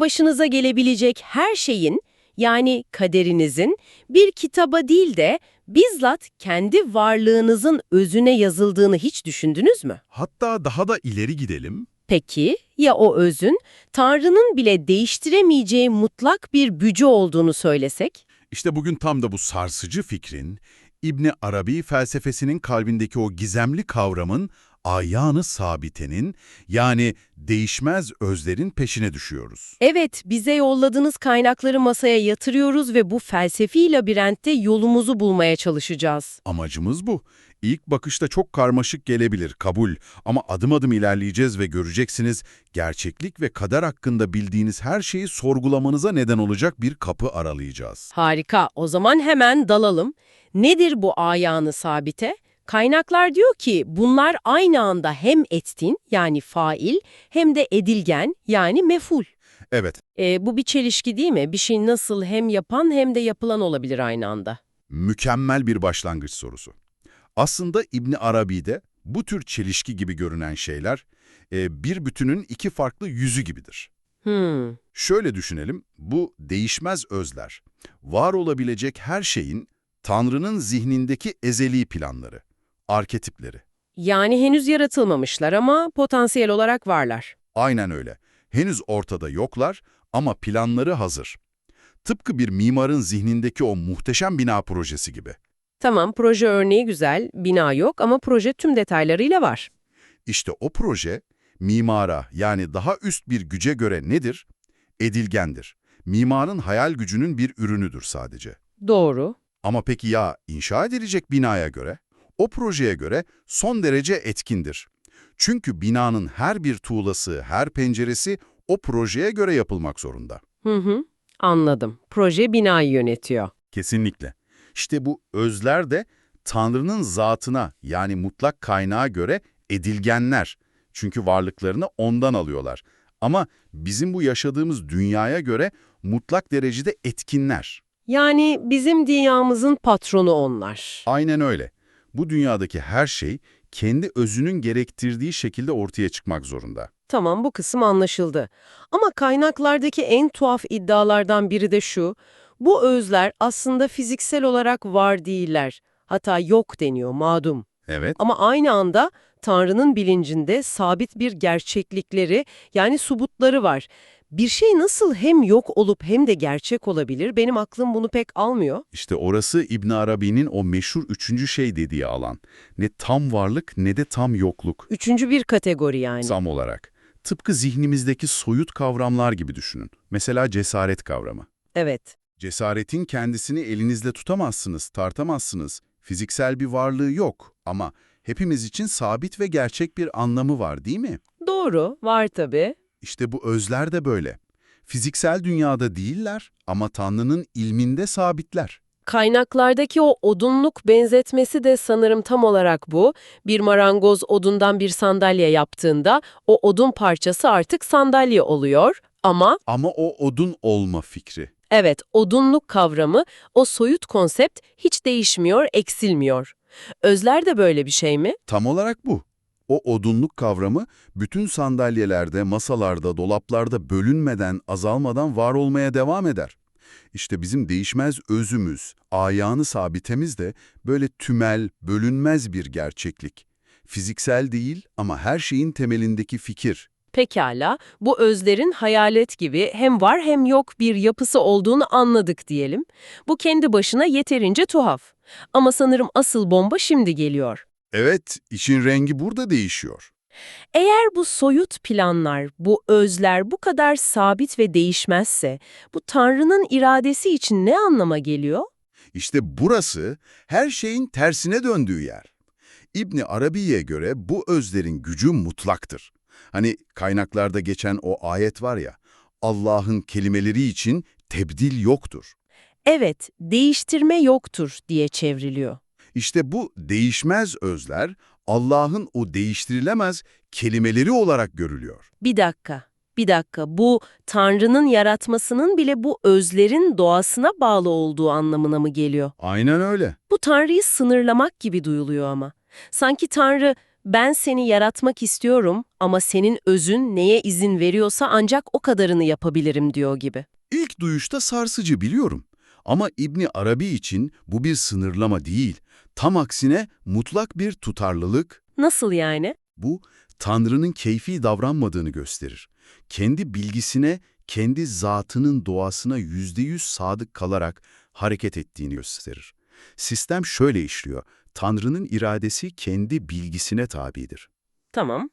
Başınıza gelebilecek her şeyin, yani kaderinizin bir kitaba değil de bizzat kendi varlığınızın özüne yazıldığını hiç düşündünüz mü? Hatta daha da ileri gidelim. Peki ya o özün Tanrı'nın bile değiştiremeyeceği mutlak bir gücü olduğunu söylesek? İşte bugün tam da bu sarsıcı fikrin, İbni Arabi felsefesinin kalbindeki o gizemli kavramın, ayağını sabitenin, yani değişmez özlerin peşine düşüyoruz. Evet, bize yolladığınız kaynakları masaya yatırıyoruz ve bu felsefi labirentte yolumuzu bulmaya çalışacağız. Amacımız bu. İlk bakışta çok karmaşık gelebilir, kabul. Ama adım adım ilerleyeceğiz ve göreceksiniz, gerçeklik ve kader hakkında bildiğiniz her şeyi sorgulamanıza neden olacak bir kapı aralayacağız. Harika, o zaman hemen dalalım. Nedir bu ayağını sabite? Kaynaklar diyor ki bunlar aynı anda hem etkin yani fail hem de edilgen yani meful. Evet, E, bu bir çelişki değil mi? Bir şey nasıl hem yapan hem de yapılan olabilir aynı anda. mükemmel bir başlangıç sorusu. Aslında İbni Arabi'de bu tür çelişki gibi görünen şeyler, e, bir bütünün iki farklı yüzü gibidir. Hmm. Şöyle düşünelim, bu değişmez özler, var olabilecek her şeyin Tanrı'nın zihnindeki ezeli planları, arketipleri. Yani henüz yaratılmamışlar ama potansiyel olarak varlar. Aynen öyle. Henüz ortada yoklar ama planları hazır. Tıpkı bir mimarın zihnindeki o muhteşem bina projesi gibi. Tamam, proje örneği güzel, bina yok ama proje tüm detaylarıyla var. İşte o proje, mimara yani daha üst bir güce göre nedir? Edilgendir. Mimarın hayal gücünün bir ürünüdür sadece. Doğru. Ama peki ya inşa edilecek binaya göre? O projeye göre son derece etkindir. Çünkü binanın her bir tuğlası, her penceresi o projeye göre yapılmak zorunda. Hı hı, anladım. Proje binayı yönetiyor. Kesinlikle. İşte bu özler de Tanrı'nın zatına yani mutlak kaynağa göre edilgenler. Çünkü varlıklarını ondan alıyorlar. Ama bizim bu yaşadığımız dünyaya göre mutlak derecede etkinler. Yani bizim dünyamızın patronu onlar. Aynen öyle. Bu dünyadaki her şey kendi özünün gerektirdiği şekilde ortaya çıkmak zorunda. Tamam bu kısım anlaşıldı. Ama kaynaklardaki en tuhaf iddialardan biri de şu. Bu özler aslında fiziksel olarak var değiller. Hatta yok deniyor madum. Evet, Ama aynı anda Tanrı'nın bilincinde sabit bir gerçeklikleri yani subutları var. Bir şey nasıl hem yok olup hem de gerçek olabilir? Benim aklım bunu pek almıyor. işte orası İbn Arabi'nin o meşhur üçüncü şey dediği alan. Ne tam varlık ne de tam yokluk. Üçüncü bir kategori yani. Tam olarak. Tıpkı zihnimizdeki soyut kavramlar gibi düşünün. Mesela cesaret kavramı. Evet. Cesaretin kendisini elinizle tutamazsınız, tartamazsınız. Fiziksel bir varlığı yok ama hepimiz için sabit ve gerçek bir anlamı var değil mi? Doğru, var tabii. İşte bu özler de böyle. Fiziksel dünyada değiller ama Tanrı'nın ilminde sabitler. Kaynaklardaki o odunluk benzetmesi de sanırım tam olarak bu. Bir marangoz odundan bir sandalye yaptığında o odun parçası artık sandalye oluyor. Ama Ama o odun olma fikri. evet odunluk kavramı, o soyut konsept hiç değişmiyor, eksilmiyor. Özler de böyle bir şey mi? Tam olarak bu. O odunluk kavramı bütün sandalyelerde, masalarda, dolaplarda bölünmeden, azalmadan var olmaya devam eder. İşte bizim değişmez özümüz, ayağını sabitemiz de böyle tümel, bölünmez bir gerçeklik. Fiziksel değil ama her şeyin temelindeki fikir. Pekala, bu özlerin hayalet gibi hem var hem yok bir yapısı olduğunu anladık diyelim. Bu kendi başına yeterince tuhaf. Ama sanırım asıl bomba şimdi geliyor. Evet, işin rengi burada değişiyor. Eğer bu soyut planlar, bu özler bu kadar sabit ve değişmezse, bu Tanrı'nın iradesi için ne anlama geliyor? İşte burası her şeyin tersine döndüğü yer. İbni Arabi'ye göre bu özlerin gücü mutlaktır. Hani kaynaklarda geçen o ayet var ya, Allah'ın kelimeleri için tebdil yoktur. Evet, değiştirme yoktur diye çevriliyor. İşte bu değişmez özler Allah'ın o değiştirilemez kelimeleri olarak görülüyor. Bir dakika, bir dakika. Bu Tanrı'nın yaratmasının bile bu özlerin doğasına bağlı olduğu anlamına mı geliyor? Aynen öyle. Bu Tanrı'yı sınırlamak gibi duyuluyor ama. Sanki Tanrı ben seni yaratmak istiyorum ama senin özün neye izin veriyorsa ancak o kadarını yapabilirim diyor gibi. İlk duyuşta sarsıcı biliyorum. Ama İbni Arabi için bu bir sınırlama değil. Tam aksine mutlak bir tutarlılık, Nasıl yani? Bu, Tanrı'nın keyfi davranmadığını gösterir. Kendi bilgisine, kendi zatının doğasına yüzde yüz sadık kalarak hareket ettiğini gösterir. Sistem şöyle işliyor. Tanrı'nın iradesi kendi bilgisine tabidir. Tamam.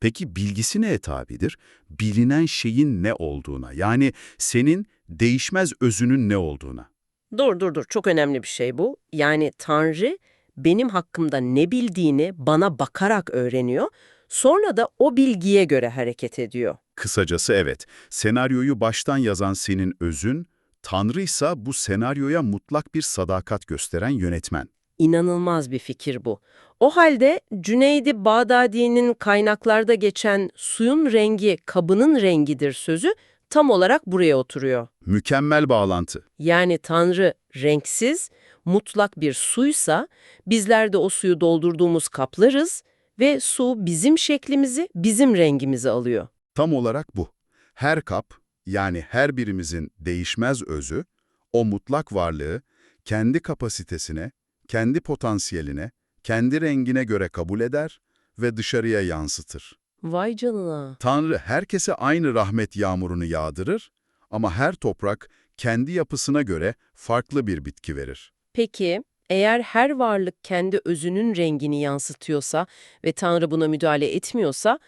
Peki bilgisi neye tabidir? Bilinen şeyin ne olduğuna, yani senin değişmez özünün ne olduğuna. Dur dur dur çok önemli bir şey bu. Yani Tanrı benim hakkımda ne bildiğini bana bakarak öğreniyor. Sonra da o bilgiye göre hareket ediyor. Kısacası evet, senaryoyu baştan yazan senin özün, Tanrıysa bu senaryoya mutlak bir sadakat gösteren yönetmen. İnanılmaz bir fikir bu. O halde Cüneydi Bağdadi'nin kaynaklarda geçen suyun rengi kabının rengidir sözü tam olarak buraya oturuyor. Mükemmel bağlantı. Yani Tanrı renksiz, mutlak bir suysa bizler de o suyu doldurduğumuz kaplarız ve su bizim şeklimizi, bizim rengimizi alıyor. Tam olarak bu. Her kap, yani her birimizin değişmez özü, o mutlak varlığı kendi kapasitesine, kendi potansiyeline, kendi rengine göre kabul eder ve dışarıya yansıtır. Vay canına. Tanrı herkese aynı rahmet yağmurunu yağdırır ama her toprak kendi yapısına göre farklı bir bitki verir. Peki, eğer her varlık kendi özünün rengini yansıtıyorsa ve Tanrı buna müdahale etmiyorsa,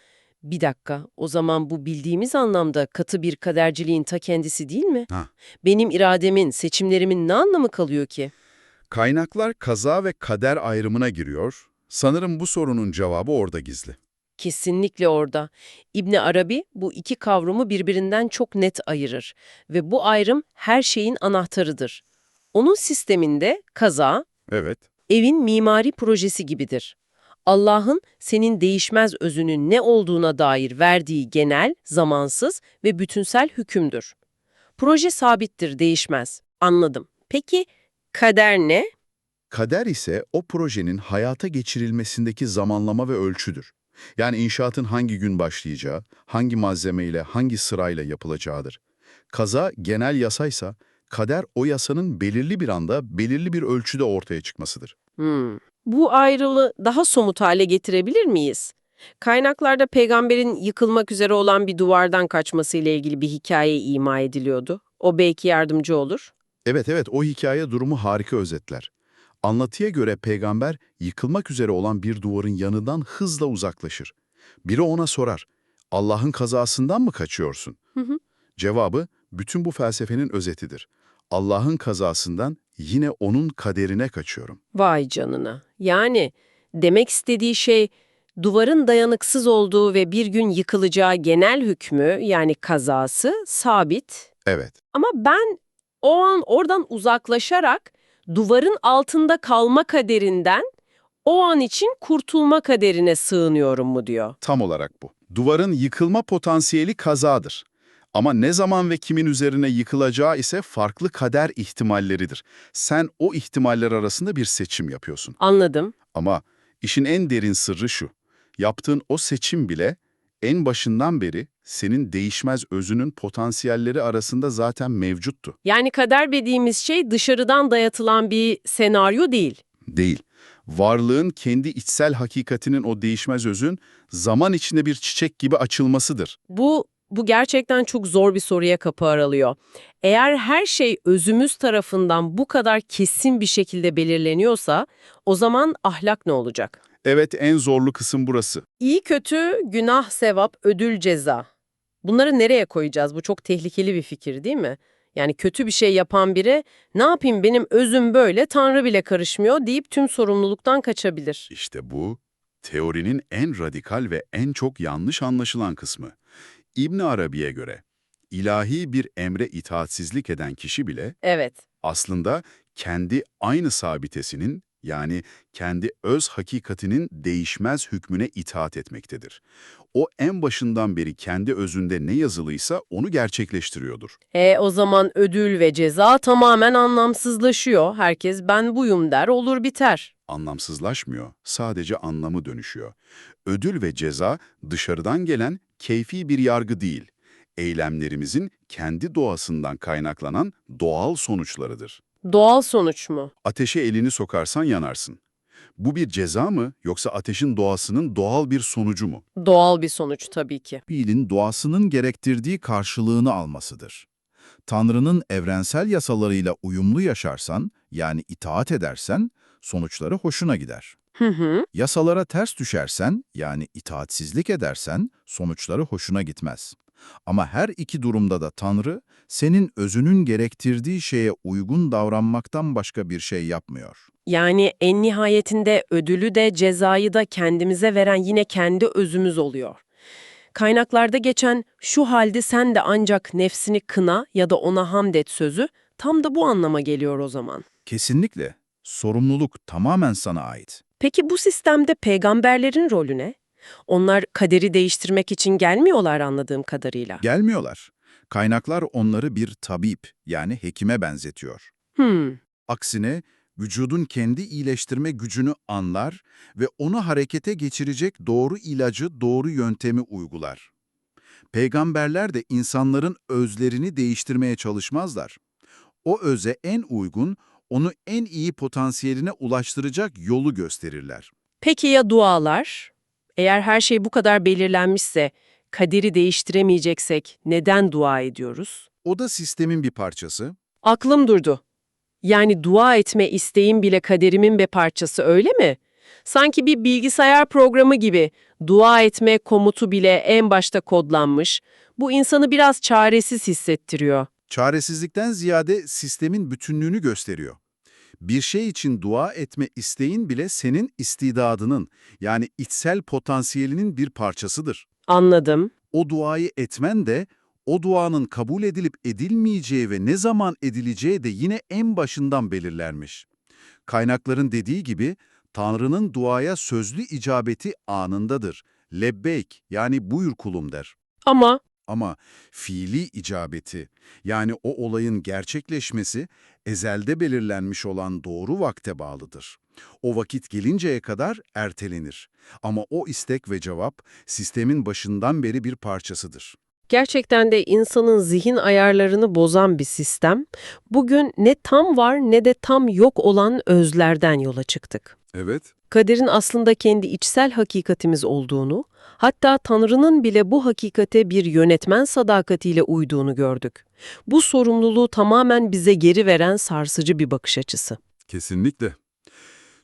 bir dakika, o zaman bu bildiğimiz anlamda katı bir kaderciliğin ta kendisi değil mi? Ha. Benim irademin, seçimlerimin ne anlamı kalıyor ki? Kaynaklar kaza ve kader ayrımına giriyor. Sanırım bu sorunun cevabı orada gizli. Kesinlikle orada. İbni Arabi bu iki kavramı birbirinden çok net ayırır ve bu ayrım her şeyin anahtarıdır. Onun sisteminde kaza, Evet. evin mimari projesi gibidir. Allah'ın senin değişmez özünün ne olduğuna dair verdiği genel, zamansız ve bütünsel hükümdür. Proje sabittir, değişmez. Anladım. Peki kader ne? Kader ise o projenin hayata geçirilmesindeki zamanlama ve ölçüdür. Yani inşaatın hangi gün başlayacağı, hangi malzemeyle, hangi sırayla yapılacağıdır. Kaza genel yasaysa, kader o yasanın belirli bir anda, belirli bir ölçüde ortaya çıkmasıdır. Hmm. Bu ayrılığı daha somut hale getirebilir miyiz? Kaynaklarda peygamberin yıkılmak üzere olan bir duvardan kaçmasıyla ilgili bir hikaye ima ediliyordu. O belki yardımcı olur. Evet evet o hikaye durumu harika özetler. Anlatıya göre peygamber yıkılmak üzere olan bir duvarın yanından hızla uzaklaşır. Biri ona sorar, Allah'ın kazasından mı kaçıyorsun? Hı hı. Cevabı bütün bu felsefenin özetidir. Allah'ın kazasından yine onun kaderine kaçıyorum. Vay canına. Yani demek istediği şey duvarın dayanıksız olduğu ve bir gün yıkılacağı genel hükmü yani kazası sabit. Evet, Ama ben o an oradan uzaklaşarak duvarın altında kalma kaderinden o an için kurtulma kaderine sığınıyorum mu diyor. tam olarak bu. Duvarın yıkılma potansiyeli kazadır. Ama ne zaman ve kimin üzerine yıkılacağı ise farklı kader ihtimalleridir. Sen o ihtimaller arasında bir seçim yapıyorsun. Anladım. Ama işin en derin sırrı şu. Yaptığın o seçim bile en başından beri senin değişmez özünün potansiyelleri arasında zaten mevcuttu. Yani kader dediğimiz şey dışarıdan dayatılan bir senaryo değil. Değil. Varlığın kendi içsel hakikatinin o değişmez özün zaman içinde bir çiçek gibi açılmasıdır. Bu bu gerçekten çok zor bir soruya kapı aralıyor. Eğer her şey özümüz tarafından bu kadar kesin bir şekilde belirleniyorsa, o zaman ahlak ne olacak? Evet en zorlu kısım burası. İyi kötü, günah, sevap, ödül, ceza. Bunları nereye koyacağız? Bu çok tehlikeli bir fikir değil mi? Yani kötü bir şey yapan biri, ne yapayım benim özüm böyle, Tanrı bile karışmıyor deyip tüm sorumluluktan kaçabilir. İşte bu teorinin en radikal ve en çok yanlış anlaşılan kısmı. İbn Arabi'ye göre ilahi bir emre itaatsizlik eden kişi bile Evet, aslında kendi aynı sabitesinin Yani kendi öz hakikatinin değişmez hükmüne itaat etmektedir. O en başından beri kendi özünde ne yazılıysa onu gerçekleştiriyordur. E o zaman ödül ve ceza tamamen anlamsızlaşıyor. Herkes ben buyum der olur biter. Anlamsızlaşmıyor, sadece anlamı dönüşüyor. Ödül ve ceza dışarıdan gelen keyfi bir yargı değil, eylemlerimizin kendi doğasından kaynaklanan doğal sonuçlarıdır. Doğal sonuç mu? Ateşe elini sokarsan yanarsın. Bu bir ceza mı yoksa ateşin doğasının doğal bir sonucu mu? Doğal bir sonuç tabii ki. fiilin doğasının gerektirdiği karşılığını almasıdır. Tanrı'nın evrensel yasalarıyla uyumlu yaşarsan, yani itaat edersen, sonuçları hoşuna gider. Hı hı. Yasalara ters düşersen, yani itaatsizlik edersen, sonuçları hoşuna gitmez. Ama her iki durumda da Tanrı, senin özünün gerektirdiği şeye uygun davranmaktan başka bir şey yapmıyor. Yani en nihayetinde ödülü de cezayı da kendimize veren yine kendi özümüz oluyor. Kaynaklarda geçen şu halde sen de ancak nefsini kına ya da ona hamd et sözü tam da bu anlama geliyor o zaman. Kesinlikle, sorumluluk tamamen sana ait. Peki bu sistemde peygamberlerin rolü ne? Onlar kaderi değiştirmek için gelmiyorlar anladığım kadarıyla. Gelmiyorlar. Kaynaklar onları bir tabip, yani hekime benzetiyor. Hmm. Aksine vücudun kendi iyileştirme gücünü anlar ve onu harekete geçirecek doğru ilacı, doğru yöntemi uygular. Peygamberler de insanların özlerini değiştirmeye çalışmazlar. O öze en uygun, onu en iyi potansiyeline ulaştıracak yolu gösterirler. Peki ya dualar? Eğer her şey bu kadar belirlenmişse, kaderi değiştiremeyeceksek neden dua ediyoruz? O da sistemin bir parçası. Aklım durdu. Yani dua etme isteğim bile kaderimin bir parçası öyle mi? Sanki bir bilgisayar programı gibi dua etme komutu bile en başta kodlanmış. Bu insanı biraz çaresiz hissettiriyor. Çaresizlikten ziyade sistemin bütünlüğünü gösteriyor. Bir şey için dua etme isteğin bile senin istidadının, yani içsel potansiyelinin bir parçasıdır. Anladım. O duayı etmen de, o duanın kabul edilip edilmeyeceği ve ne zaman edileceği de yine en başından belirlenmiş. Kaynakların dediği gibi, Tanrı'nın duaya sözlü icabeti anındadır. Lebbeyk, yani buyur kulum der. Ama Ama fiili icabeti, yani o olayın gerçekleşmesi, ezelde belirlenmiş olan doğru vakte bağlıdır. O vakit gelinceye kadar ertelenir. Ama o istek ve cevap, sistemin başından beri bir parçasıdır. gerçekten de insanın zihin ayarlarını bozan bir sistem. Bugün ne tam var ne de tam yok olan özlerden yola çıktık. Evet, kaderin aslında kendi içsel hakikatimiz olduğunu, hatta Tanrı'nın bile bu hakikate bir yönetmen sadakatiyle uyduğunu gördük. Bu sorumluluğu tamamen bize geri veren sarsıcı bir bakış açısı. kesinlikle.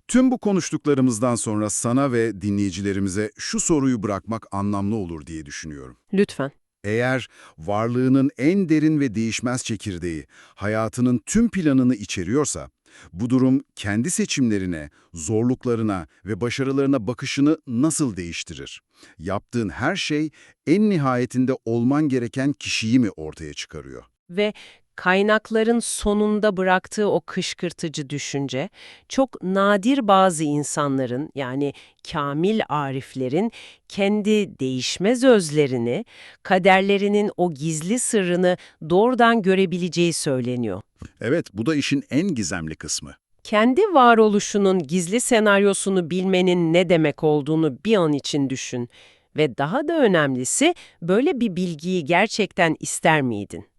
Tüm bu konuştuklarımızdan sonra sana ve dinleyicilerimize şu soruyu bırakmak anlamlı olur diye düşünüyorum. Lütfen. Eğer varlığının en derin ve değişmez çekirdeği, hayatının tüm planını içeriyorsa, bu durum kendi seçimlerine, zorluklarına ve başarılarına bakışını nasıl değiştirir? Yaptığın her şey en nihayetinde olman gereken kişiyi mi ortaya çıkarıyor? Ve kaynakların sonunda bıraktığı o kışkırtıcı düşünce, çok nadir bazı insanların yani kamil ariflerin kendi değişmez özlerini, kaderlerinin o gizli sırrını doğrudan görebileceği söyleniyor. Evet, bu da işin en gizemli kısmı. Kendi varoluşunun gizli senaryosunu bilmenin ne demek olduğunu bir an için düşün. Ve daha da önemlisi böyle bir bilgiyi gerçekten ister miydin?